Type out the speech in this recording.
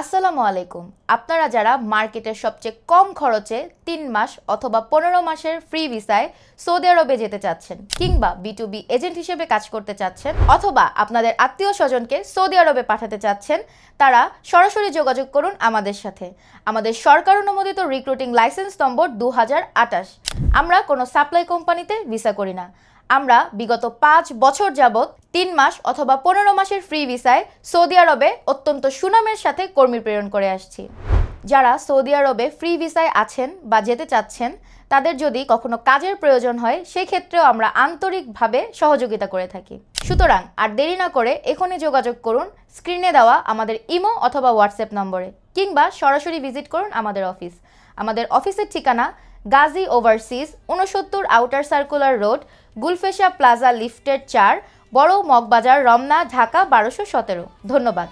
আসসালামু আলাইকুম। আপনারা যারা মার্কেটের সবচেয়ে কম খরচে তিন মাস অথবা পনেরো মাসের ফ্রি ভিসায় সৌদি আরবে যেতে চাচ্ছেন কিংবা বিটুবি এজেন্ট হিসেবে কাজ করতে চাচ্ছেন অথবা আপনাদের আত্মীয় স্বজনকে সৌদি আরবে পাঠাতে চাচ্ছেন, তারা সরাসরি যোগাযোগ করুন আমাদের সাথে। আমাদের সরকার অনুমোদিত রিক্রুটিং লাইসেন্স নম্বর দু হাজার আটাশ আমরা কোনো সাপ্লাই কোম্পানিতে ভিসা করি না। আমরা বিগত পাঁচ বছর যাবৎ তিন মাস অথবা পনেরো মাসের ফ্রি ভিসায় সৌদি আরবে অত্যন্ত সুনামের সাথে কর্মী প্রেরণ করে আসছি। যারা সৌদি আরবে ফ্রি ভিসায় আছেন বা যেতে চাচ্ছেন, তাদের যদি কখনো কাজের প্রয়োজন হয় সেই ক্ষেত্রেও আমরা আন্তরিকভাবে সহযোগিতা করে থাকি। সুতরাং আর দেরি না করে এখনই যোগাযোগ করুন স্ক্রিনে দেওয়া আমাদের ইমো অথবা হোয়াটসঅ্যাপ নম্বরে, কিংবা সরাসরি ভিজিট করুন আমাদের অফিস আমাদের অফিসের ঠিকানা গাজী ওভারসিজ উনসত্তর outer circular road Gulfesha plaza লিফটের চার বড় মগবাজার রমনা ঢাকা বারোশো সতেরো। ধন্যবাদ।